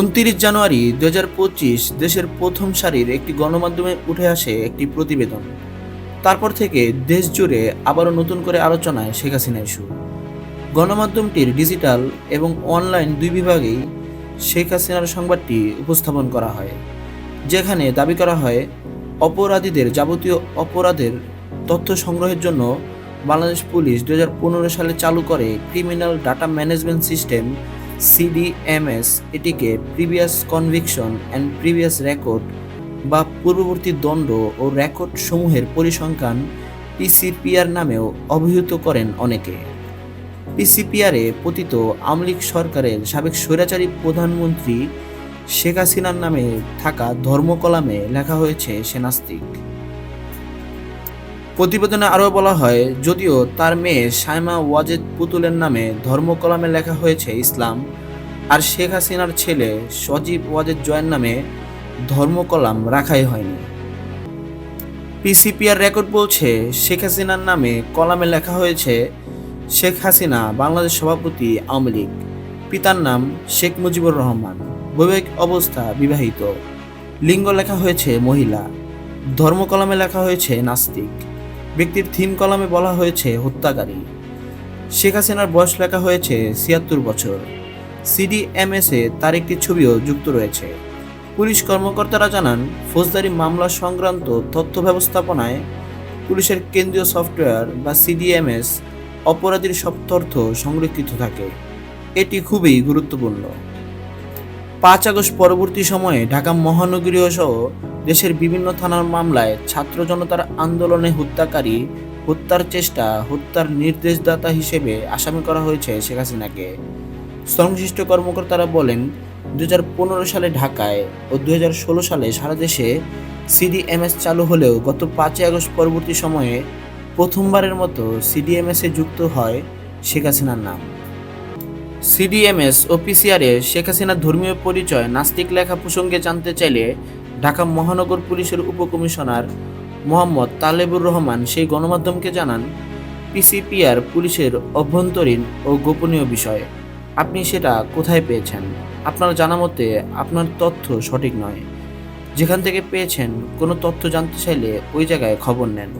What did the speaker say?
উনত্রিশ জানুয়ারি দু হাজার পঁচিশ দেশের প্রথম সারির একটি গণমাধ্যমে উঠে আসে একটি প্রতিবেদন। তারপর থেকে দেশ জুড়ে আবারও নতুন করে আলোচনায় শেখ হাসিনা ইস্যু গণমাধ্যমটির ডিজিটাল এবং অনলাইন দুই বিভাগেই শেখ হাসিনার সংবাদটি উপস্থাপন করা হয়, যেখানে দাবি করা হয়, অপরাধীদের যাবতীয় অপরাধের তথ্য সংগ্রহের জন্য বাংলাদেশ পুলিশ দুই হাজার পনেরো সালে চালু করে criminal data management system CDMS এটিকে previous conviction and previous record বা পূর্ববর্তী দণ্ড ও রেকর্ড সমূহের পরিসংখ্যান পিসিপিআর নামেও অভিহিত করেন অনেকে। পিসিপিআরে পতিত আমলিক সরকারের সাবেক স্বৈরাচারী প্রধানমন্ত্রী শেখ হাসিনার নামে থাকা ধর্মকলামে লেখা হয়েছে সে নাস্তিক। প্রতিবেদনে আরও বলা হয়, যদিও তার মেয়ে সাইমা ওয়াজেদ পুতুলের নামে ধর্মকলামে লেখা হয়েছে ইসলাম, আর শেখ হাসিনার ছেলে সজীব ওয়াজেদ জয়ের নামে ধর্মকলাম রাখাই হয়নি। পিসিপিআর রেকর্ড বলছে, শেখ হাসিনার নামে কলামে লেখা হয়েছে, শেখ হাসিনা বাংলাদেশ সভাপতি আওয়ামী লীগ। পিতার নাম শেখ মুজিবুর রহমান। বৈবাহিক অবস্থা বিবাহিত। লিঙ্গ লেখা হয়েছে মহিলা। ধর্মকলামে লেখা হয়েছে নাস্তিক। ব্যক্তির থিম কলামে বলা হয়েছে হত্যাকারী। শেখ হাসিনার বয়স লেখা হয়েছে ছিয়াত্তর বছর। সিডিএমএসে তার একটি ছবিও যুক্ত রয়েছে। পুলিশ কর্মকর্তারা জানান, ফৌজদারি মামলা সংক্রান্ত তথ্য ব্যবস্থাপনায় পুলিশের কেন্দ্রীয় সফটওয়্যার বা সিডিএমএস অপরাধীর সব তথ্য সংরক্ষিত থাকে। এটি খুবই গুরুত্বপূর্ণ। পাঁচ আগস্ট পরবর্তী সময়ে ঢাকা মহানগরীয় সহ দেশের বিভিন্ন থানার মামলায় ছাত্র জনতার আন্দোলনে হত্যাকারী হত্যার চেষ্টা, হত্যার নির্দেশদাতা হিসেবে আসামি করা হয়েছে শেখ হাসিনাকে। সংশ্লিষ্ট কর্মকর্তারা বলেন দু সালে ঢাকায় ও দু সালে সারা দেশে সিডিএমএস চালু হলেও গত পাঁচই আগস্ট পরবর্তী সময়ে প্রথমবারের মতো সিডিএমএসে যুক্ত হয় শেখ হাসিনার নাম। সিডিএমএস ও পিসিআরে শেখ হাসিনার ধর্মীয় পরিচয়, নাস্তিক লেখা প্রসঙ্গে জানতে চাইলে ঢাকা মহানগর পুলিশের উপকমিশনার মোহাম্মদ তালেবুর রহমান সেই গণমাধ্যমকে জানান, পিসিপিআর পুলিশের অভ্যন্তরীণ ও গোপনীয় বিষয়। আপনি সেটা কোথায় পেয়েছেন? আপনার জানা মতে আপনার তথ্য সঠিক নয়। যেখান থেকে পেয়েছেন কোনো তথ্য জানতে চাইলে ওই জায়গায় খবর নেন।